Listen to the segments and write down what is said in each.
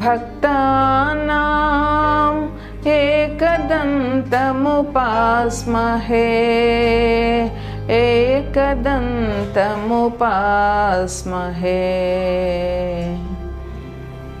भक्तानाम् एकदन्तमुपास्महे। एकदन्तमुपास्महे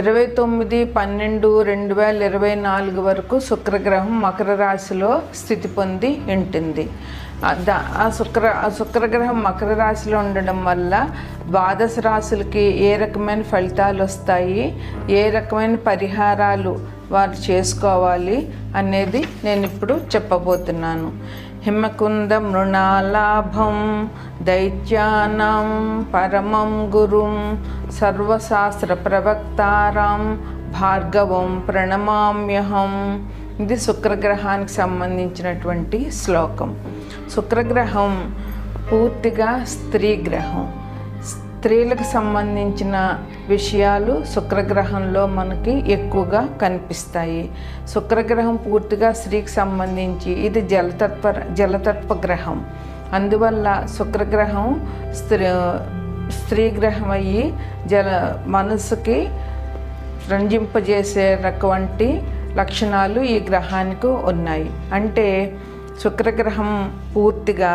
ఇరవై తొమ్మిది పన్నెండు రెండు వేల ఇరవై నాలుగు వరకు శుక్రగ్రహం మకర రాశిలో స్థితి పొంది ఉంటుంది. ఆ శుక్ర ఆ శుక్రగ్రహం మకర రాశిలో ఉండడం వల్ల ద్వాదశ రాశులకి ఏ రకమైన ఫలితాలు వస్తాయి ఏ రకమైన పరిహారాలు వారు చేసుకోవాలి అనేది నేను ఇప్పుడు చెప్పబోతున్నాను. హిమకుంద మృణాలాభం దైత్యానం పరమం గురుం సర్వశాస్త్ర ప్రవక్తారాం భార్గవం ప్రణమామ్యహం ఇది శుక్రగ్రహానికి సంబంధించినటువంటి శ్లోకం. శుక్రగ్రహం పూర్తిగా స్త్రీ గ్రహం. స్త్రీలకు సంబంధించిన విషయాలు శుక్రగ్రహంలో మనకి ఎక్కువగా కనిపిస్తాయి. శుక్రగ్రహం పూర్తిగా స్త్రీకి సంబంధించి ఇది జలతత్వ జలతత్వ గ్రహం అందువల్ల శుక్రగ్రహం స్త్రీ స్త్రీ గ్రహం అయ్యి జల మనసుకి రంజింపజేసే రకవంటి లక్షణాలు ఈ గ్రహానికి ఉన్నాయి. అంటే శుక్రగ్రహం పూర్తిగా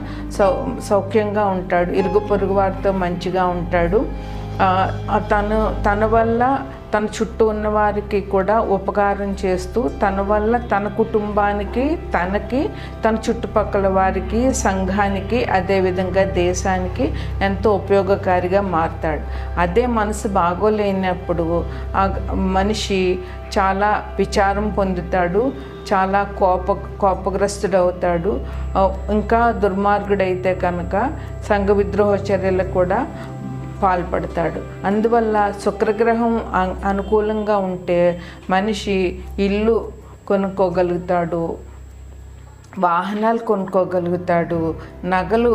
సౌ సౌఖ్యంగా ఉంటాడు. ఇరుగు పొరుగు వారితో మంచిగా ఉంటాడు. తను తన వల్ల తన చుట్టూ ఉన్న వారికి కూడా ఉపకారం చేస్తూ తన వల్ల తన కుటుంబానికి తనకి తన చుట్టుపక్కల వారికి సంఘానికి అదేవిధంగా దేశానికి ఎంతో ఉపయోగకారిగా మారుతాడు. అదే మనసు బాగోలేనప్పుడు ఆ మనిషి చాలా విచారం పొందుతాడు చాలా కోప కోపగ్రస్తుడవుతాడు. ఇంకా దుర్మార్గుడైతే కనుక సంఘ విద్రోహ చర్యలు కూడా పాల్పడతాడు. అందువల్ల శుక్రగ్రహం అనుకూలంగా ఉంటే మనిషి ఇల్లు కొనుక్కోగలుగుతాడు వాహనాలు కొనుక్కోగలుగుతాడు నగలు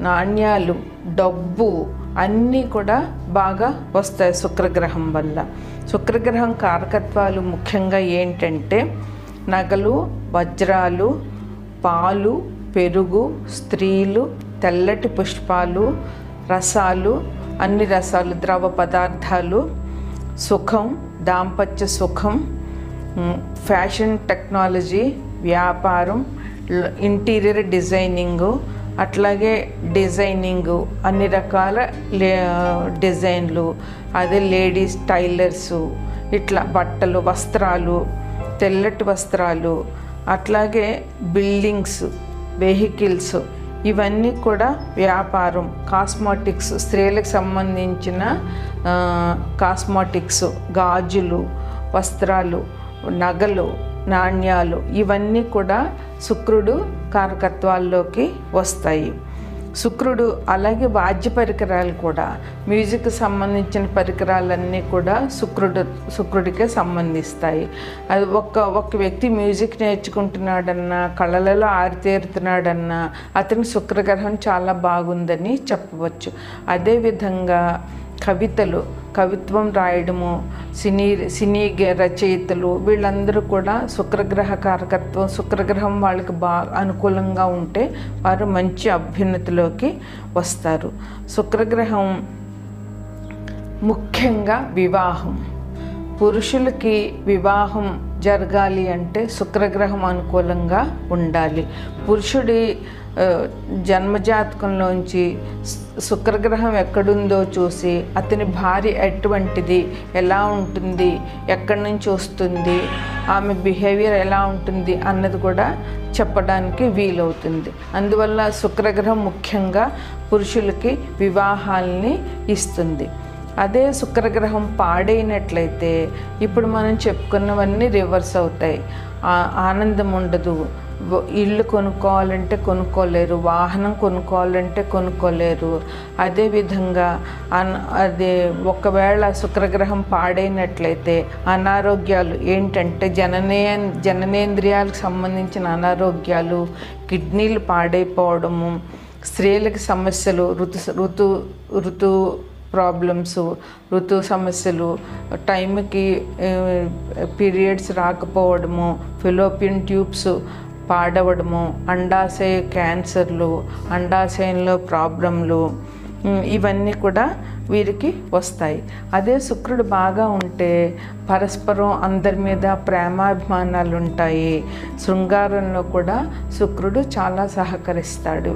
నాణ్యాలు డబ్బు అన్నీ కూడా బాగా వస్తాయి శుక్రగ్రహం వల్ల. శుక్రగ్రహం కారకత్వాలు ముఖ్యంగా ఏంటంటే నగలు వజ్రాలు పాలు పెరుగు స్త్రీలు తెల్లటి పుష్పాలు రసాలు అన్ని రసాలు ద్రవ పదార్థాలు సుఖం దాంపత్య సుఖం ఫ్యాషన్ టెక్నాలజీ వ్యాపారం ఇంటీరియర్ డిజైనింగు అట్లాగే డిజైనింగు అన్ని రకాల లే డిజైన్లు అదే లేడీస్ టైలర్సు ఇట్లా బట్టలు వస్త్రాలు తెల్లటి వస్త్రాలు అట్లాగే బిల్డింగ్స్ వెహికల్స్ ఇవన్నీ కూడా వ్యాపారం కాస్మాటిక్స్ స్త్రీలకు సంబంధించిన కాస్మాటిక్స్ గాజులు వస్త్రాలు నగలు నాణ్యాలు ఇవన్నీ కూడా శుక్రుడు కారకత్వాల్లోకి వస్తాయి. శుక్రుడు అలాగే వాద్య పరికరాలు కూడా మ్యూజిక్ సంబంధించిన పరికరాలన్నీ కూడా శుక్రుడు శుక్రుడికే సంబంధిస్తాయి. అది ఒక ఒక వ్యక్తి మ్యూజిక్ నేర్చుకుంటున్నాడన్నా కళలలో ఆరితేరుతున్నాడన్నా అతని శుక్రగ్రహం చాలా బాగుందని చెప్పవచ్చు. అదేవిధంగా కవితలు కవిత్వం రాయడము సినీ సినీ గ- రచయితలు వీళ్ళందరూ కూడా శుక్రగ్రహ కారకత్వం శుక్రగ్రహం వాళ్ళకి బాగా అనుకూలంగా ఉంటే వారు మంచి అభ్యున్నతిలోకి వస్తారు. శుక్రగ్రహం ముఖ్యంగా వివాహం. పురుషులకి వివాహం జరగాలి అంటే శుక్రగ్రహం అనుకూలంగా ఉండాలి. పురుషుడి జన్మజాతకంలోంచి శుక్రగ్రహం ఎక్కడుందో చూసి అతని భార్య ఎటువంటిది ఎలా ఉంటుంది ఎక్కడి నుంచి వస్తుంది ఆమె బిహేవియర్ ఎలా ఉంటుంది అన్నది కూడా చెప్పడానికి వీలవుతుంది. అందువల్ల శుక్రగ్రహం ముఖ్యంగా పురుషులకి వివాహాల్ని ఇస్తుంది. అదే శుక్రగ్రహం పాడైనట్లయితే ఇప్పుడు మనం చెప్పుకున్నవన్నీ రివర్స్ అవుతాయి. ఆనందం ఉండదు. ఇల్లు కొనుక్కోవాలంటే కొనుక్కోలేరు. వాహనం కొనుక్కోవాలంటే కొనుక్కోలేరు. అదేవిధంగా అన్ అదే ఒకవేళ శుక్రగ్రహం పాడైనట్లయితే అనారోగ్యాలు ఏంటంటే జననే జననేంద్రియాలకు సంబంధించిన అనారోగ్యాలు కిడ్నీలు పాడైపోవడము స్త్రీలకు సమస్యలు ఋతు ఋతు ఋతు ప్రాబ్లమ్స్ ఋతు సమస్యలు టైంకి పీరియడ్స్ రాకపోవడము ఫిలోపియన్ ట్యూబ్స్ పాడవడము అండాశయ క్యాన్సర్లు అండాశయంలో ప్రాబ్లంలు ఇవన్నీ కూడా వీరికి వస్తాయి. అదే శుక్రుడు బాగా ఉంటే పరస్పరం అందరి మీద ప్రేమాభిమానాలు ఉంటాయి. శృంగారంలో కూడా శుక్రుడు చాలా సహకరిస్తాడు.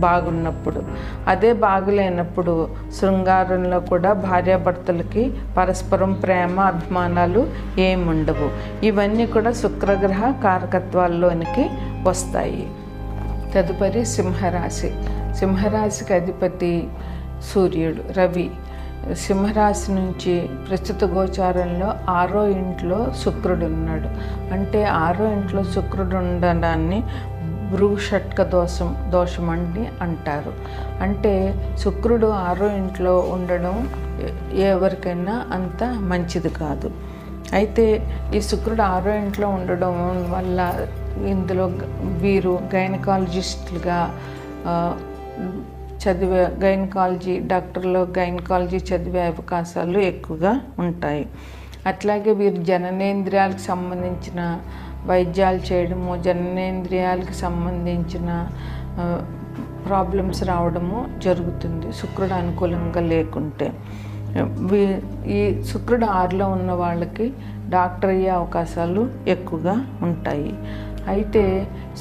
బాగున్నప్పుడు. అదే బాగులేనప్పుడు శృంగారంలో కూడా భార్యాభర్తలకి పరస్పరం ప్రేమ అభిమానాలు ఏముండవు. ఇవన్నీ కూడా శుక్రగ్రహ కారకత్వాల్లోనికి వస్తాయి. తదుపరి సింహరాశి. సింహరాశికి అధిపతి సూర్యుడు రవి. సింహరాశి నుంచి ప్రస్తుత గోచారంలో ఆరో ఇంట్లో శుక్రుడు ఉన్నాడు అంటే ఆరో ఇంట్లో శుక్రుడు ఉండడాన్ని భృషట్క దోషం దోషం అని అంటారు. అంటే శుక్రుడు ఆరో ఇంట్లో ఉండడం ఎవరికైనా అంత మంచిది కాదు. అయితే ఈ శుక్రుడు ఆరో ఇంట్లో ఉండడం వల్ల ఇందులో వీరు గైనకాలజిస్టులుగా చదివే గైనకాలజీ డాక్టర్లో గైనకాలజీ చదివే అవకాశాలు ఎక్కువగా ఉంటాయి. అట్లాగే వీరు జననేంద్రియాలకు సంబంధించిన వైద్యాలు చేయడము జననేంద్రియాలకు సంబంధించిన ప్రాబ్లమ్స్ రావడము జరుగుతుంది. శుక్రుడు అనుకూలంగా లేకుంటే. ఈ శుక్రుడు ఆరులో ఉన్న వాళ్ళకి డాక్టర్ అయ్యే అవకాశాలు ఎక్కువగా ఉంటాయి. అయితే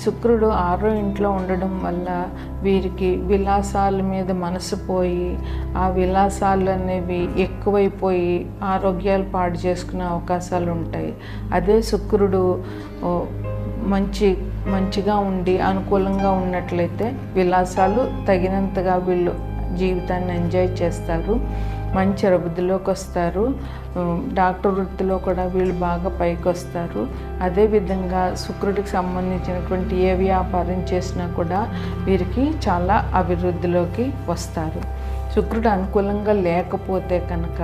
శుక్రుడు ఆరో ఇంట్లో ఉండడం వల్ల వీరికి విలాసాల మీద మనసు పోయి ఆ విలాసాలు అనేవి ఎక్కువైపోయి ఆరోగ్యాలు పాడు చేసుకునే అవకాశాలు ఉంటాయి అదే శుక్రుడు మంచి మంచిగా ఉండి అనుకూలంగా ఉన్నట్లయితే విలాసాలు తగినంతగా వీళ్ళు జీవితాన్ని ఎంజాయ్ చేస్తారు. మంచి అభివృద్ధిలోకి వస్తారు. డాక్టర్ వృత్తిలో కూడా వీళ్ళు బాగా పైకి వస్తారు. అదేవిధంగా శుక్రుడికి సంబంధించినటువంటి ఏ వ్యాపారం చేసినా కూడా వీరికి చాలా అభివృద్ధిలోకి వస్తారు. శుక్రుడు అనుకూలంగా లేకపోతే కనుక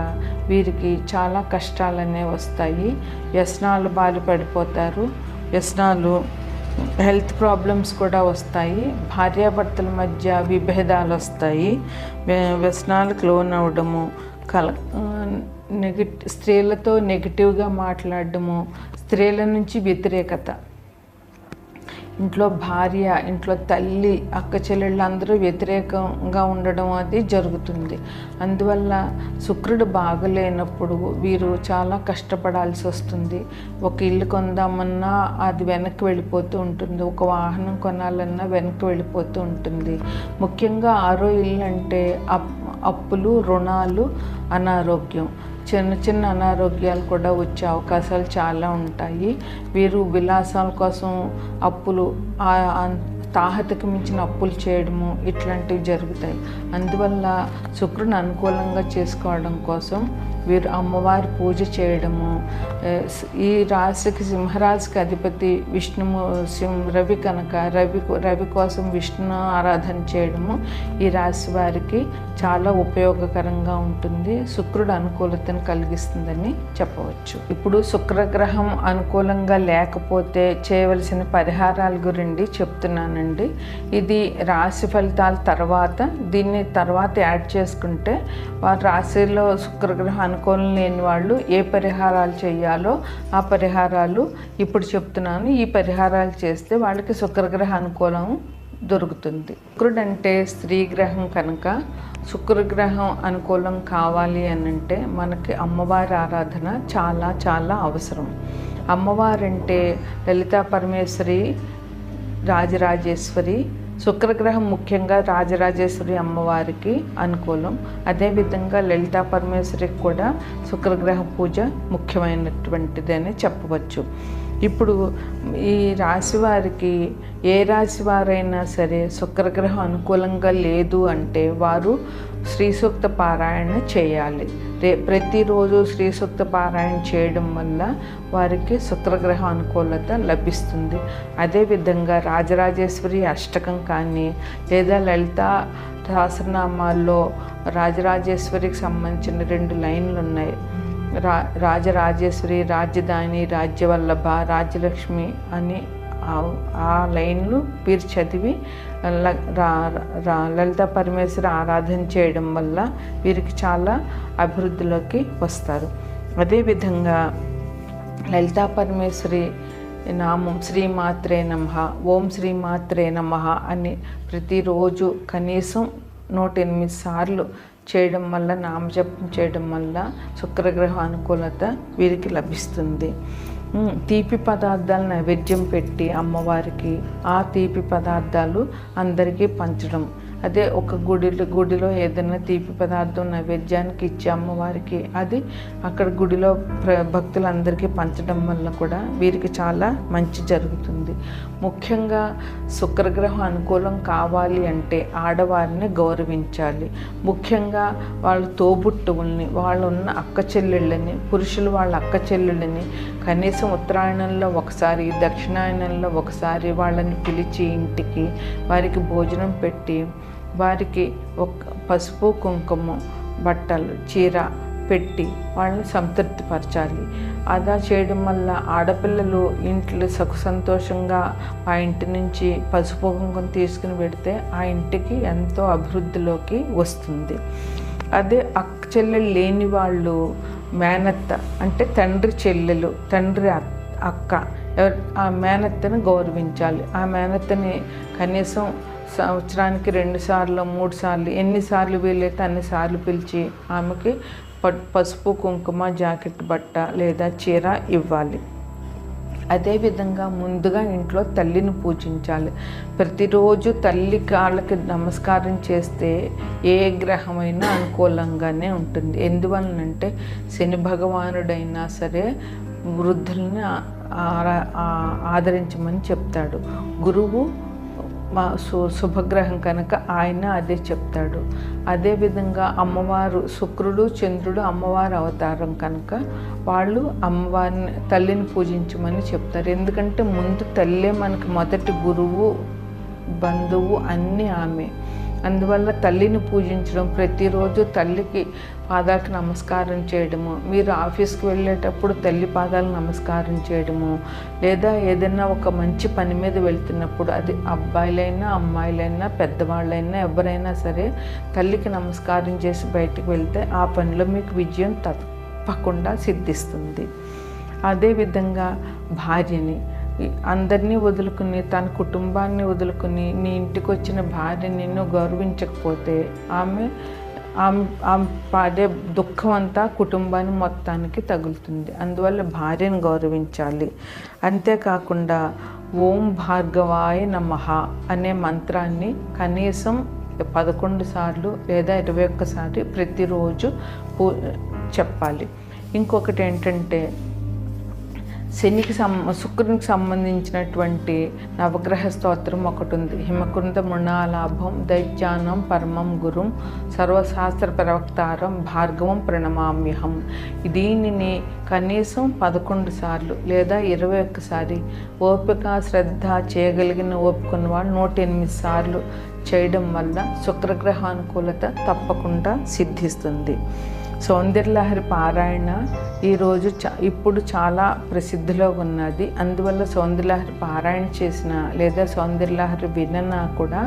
వీరికి చాలా కష్టాలనే వస్తాయి. వ్యసనాలు బాధపడిపోతారు వ్యసనాలు హెల్త్ ప్రాబ్లమ్స్ కూడా వస్తాయి. భార్యాభర్తల మధ్య విభేదాలు వస్తాయి. వ్య- వ్యసనాలకు లోన్ అవ్వడము కల నెగటి స్త్రీలతో నెగిటివ్గా మాట్లాడడము స్త్రీల నుంచి వ్యతిరేకత. ఇంట్లో భార్య ఇంట్లో తల్లి అక్క చెల్లెళ్ళు అందరూ వ్యతిరేకంగా ఉండడం అది జరుగుతుంది. అందువల్ల శుక్రుడు బాగలేనప్పుడు వీరు చాలా కష్టపడాల్సి వస్తుంది. ఒక ఇల్లు కొందామన్నా అది వెనక్కి వెళ్ళిపోతూ ఉంటుంది. ఒక వాహనం కొనాలన్నా వెనక్కి వెళ్ళిపోతూ ఉంటుంది. ముఖ్యంగా ఆరో ఇల్లు అంటే అప్ అప్పులు రుణాలు అనారోగ్యం. చిన్న చిన్న అనారోగ్యాలు కూడా వచ్చే అవకాశాలు చాలా ఉంటాయి. వీరు విలాసాల కోసం అప్పులు తాహతకు మించిన అప్పులు చేయడము ఇట్లాంటివి జరుగుతాయి. అందువల్ల శుక్రుని అనుకూలంగా చేసుకోవడం కోసం వీరు అమ్మవారి పూజ చేయడము ఈ రాశికి సింహరాశికి అధిపతి విష్ణుము సింహ రవి కనుక రవి రవి కోసం విష్ణు ఆరాధన చేయడము ఈ రాశి వారికి చాలా ఉపయోగకరంగా ఉంటుంది. శుక్రుడు అనుకూలతను కలిగిస్తుందని చెప్పవచ్చు. ఇప్పుడు శుక్రగ్రహం అనుకూలంగా లేకపోతే చేయవలసిన పరిహారాల గురించి చెప్తున్నానండి. ఇది రాశి ఫలితాల తర్వాత దీన్ని తర్వాత యాడ్ చేసుకుంటే వారి రాశిలో శుక్రగ్రహం అనుకూలం లేని వాళ్ళు ఏ పరిహారాలు చేయాలో ఆ పరిహారాలు ఇప్పుడు చెప్తున్నాను. ఈ పరిహారాలు చేస్తే వాళ్ళకి శుక్రగ్రహ అనుకూలం దొరుకుతుంది. శుక్రుడు అంటే స్త్రీ గ్రహం కనుక శుక్రగ్రహం అనుకూలం కావాలి అని అంటే మనకి అమ్మవారి ఆరాధన చాలా చాలా అవసరం. అమ్మవారంటే లలితా పరమేశ్వరి రాజరాజేశ్వరి శుక్రగ్రహం ముఖ్యంగా రాజరాజేశ్వరి అమ్మవారికి అనుకూలం. అదేవిధంగా లలితా పరమేశ్వరికి కూడా శుక్రగ్రహ పూజ ముఖ్యమైనటువంటిది అని చెప్పవచ్చు. ఇప్పుడు ఈ రాశి వారికి ఏ రాశి వారైనా సరే శుక్రగ్రహం అనుకూలంగా లేదు అంటే వారు శ్రీ సూక్త పారాయణ చేయాలి. రే ప్రతిరోజు శ్రీ సూక్త పారాయణ చేయడం వల్ల వారికి శుక్రగ్రహ అనుకూలత లభిస్తుంది. అదేవిధంగా రాజరాజేశ్వరి అష్టకం కానీ లేదా లలిత సహస్రనామాల్లో రాజరాజేశ్వరికి సంబంధించిన రెండు లైన్లు ఉన్నాయి రా రాజరాజేశ్వరి రాజధాని రాజ్యవల్లభ రాజ్యలక్ష్మి అని ఆ- లైన్లు వీరు చదివి లలిత పరమేశ్వర ఆరాధన చేయడం వల్ల వీరికి చాలా అభివృద్ధిలోకి వస్తారు. అదేవిధంగా లలితా పరమేశ్వరి నామం శ్రీమాత్రే నమ ఓం శ్రీమాత్రే నమ అని ప్రతిరోజు కనీసం నూట ఎనిమిది సార్లు చేయడం వల్ల నామజపం చేయడం వల్ల శుక్రగ్రహ అనుకూలత వీరికి లభిస్తుంది. తీపి పదార్థాలు నైవేద్యం పెట్టి అమ్మవారికి ఆ తీపి పదార్థాలు అందరికీ పంచడం. అదే ఒక గుడిలో గుడిలో ఏదైనా తీపి పదార్థం నైవేద్యానికి ఇచ్చి అమ్మవారికి అది అక్కడ గుడిలో ప్ర భక్తులందరికీ పంచడం వల్ల కూడా వీరికి చాలా మంచి జరుగుతుంది. ముఖ్యంగా శుక్రగ్రహం అనుకూలం కావాలి అంటే ఆడవారిని గౌరవించాలి. ముఖ్యంగా వాళ్ళ తోబుట్టువుల్ని వాళ్ళు ఉన్న అక్క చెల్లెళ్ళని పురుషులు వాళ్ళ అక్క చెల్లెళ్ళని కనీసం ఉత్తరాయణంలో ఒకసారి దక్షిణాయనంలో ఒకసారి వాళ్ళని పిలిచి ఇంటికి వారికి భోజనం పెట్టి వారికి ఒక పసుపు కుంకుమ బట్టలు చీర పెట్టి వాళ్ళని సంతృప్తిపరచాలి. అలా చేయడం వల్ల ఆడపిల్లలు ఇంట్లో సుఖ సంతోషంగా ఆ ఇంటి నుంచి పసుపు కుంకుమ తీసుకుని పెడితే ఆ ఇంటికి ఎంతో అభివృద్ధిలోకి వస్తుంది. అదే అక్క చెల్లెలు లేని వాళ్ళు మేనత్త అంటే తండ్రి చెల్లెలు తండ్రి అక్క ఆ మేనత్తని గౌరవించాలి. ఆ మేనత్తని కనీసం సంవత్సరానికి రెండు సార్లు మూడు సార్లు ఎన్నిసార్లు వీలైతే అన్నిసార్లు పిలిచి ఆమెకి పసుపు కుంకుమ జాకెట్ బట్ట లేదా చీర ఇవ్వాలి. అదేవిధంగా ముందుగా ఇంట్లో తల్లిని పూజించాలి. ప్రతిరోజు తల్లి కాళ్ళకి నమస్కారం చేస్తే ఏ గ్రహమైనా అనుకూలంగానే ఉంటుంది. ఎందువలనంటే శని భగవానుడైనా సరే వృద్ధుల్ని ఆరా- ఆ- ఆదరించమని చెప్తాడు. గురువు మా సు శుభగ్రహం కనుక ఆయన అదే చెప్తాడు. అదేవిధంగా అమ్మవారు శుక్రుడు చంద్రుడు అమ్మవారు అవతారం కనుక వాళ్ళు అమ్మవారిని తల్లిని పూజించమని చెప్తారు. ఎందుకంటే ముందు తల్లే మనకి మొదటి గురువు బంధువు అన్నీ ఆమె. అందువల్ల తల్లిని పూజించడం ప్రతిరోజు తల్లికి పాదాలకు నమస్కారం చేయడము మీరు ఆఫీస్కి వెళ్ళేటప్పుడు తల్లి పాదాలకు నమస్కారం చేయడము లేదా ఏదైనా ఒక మంచి పని మీద వెళ్తున్నప్పుడు అది అబ్బాయిలైనా అమ్మాయిలైనా పెద్దవాళ్ళైనా ఎవరైనా సరే తల్లికి నమస్కారం చేసి బయటకు వెళ్తే ఆ పనిలో మీకు విజయం తప్పకుండా సిద్ధిస్తుంది. అదేవిధంగా భార్యని అందరినీ వదులుకుని తన కుటుంబాన్ని వదులుకుని నీ ఇంటికి వచ్చిన భార్య నిన్ను గౌరవించకపోతే ఆమె ఆమె ఆమె పాడే దుఃఖం అంతా కుటుంబాన్ని మొత్తానికి తగులుతుంది. అందువల్ల భార్యను గౌరవించాలి. అంతేకాకుండా ఓం భార్గవాయ నమః అనే మంత్రాన్ని కనీసం పదకొండు సార్లు లేదా ఇరవై ఒక్కసారి ప్రతిరోజు పూ చెప్పాలి. ఇంకొకటి ఏంటంటే శనికి సం శుక్రునికి సంబంధించినటువంటి నవగ్రహ స్తోత్రం ఒకటి ఉంది హిమకుంద మృణాలాభం దైత్యానం పరమం గురుం సర్వశాస్త్ర ప్రవక్తారం భార్గవం ప్రణమామ్యహం. దీనిని కనీసం పదకొండు సార్లు లేదా ఇరవై ఒక్కసారి ఓపిక శ్రద్ధ చేయగలిగిన ఓపికన్న వాళ్ళు నూట ఎనిమిది సార్లు చేయడం వల్ల శుక్రగ్రహానుకూలత తప్పకుండా సిద్ధిస్తుంది. సౌందర్యలహరి పారాయణ ఈరోజు చా ఇప్పుడు చాలా ప్రసిద్ధిలో ఉన్నది. అందువల్ల సౌందర్యలహరి పారాయణ చేసిన లేదా సౌందర్యలహరి వినన కూడా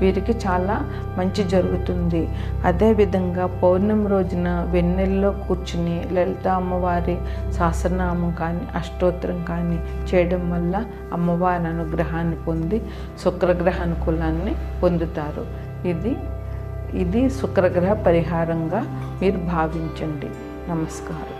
వీరికి చాలా మంచి జరుగుతుంది. అదేవిధంగా పౌర్ణమి రోజున వెన్నెల్లో కూర్చుని లలిత అమ్మవారి సహస్రనామం కానీ అష్టోత్తరం కానీ చేయడం వల్ల అమ్మవారి అనుగ్రహాన్ని పొంది శుక్రగ్రహ అనుకూలాన్ని పొందుతారు. ఇది ఇది శుక్రగ్రహ పరిహారంగా మీరు భావించండి. నమస్కారం.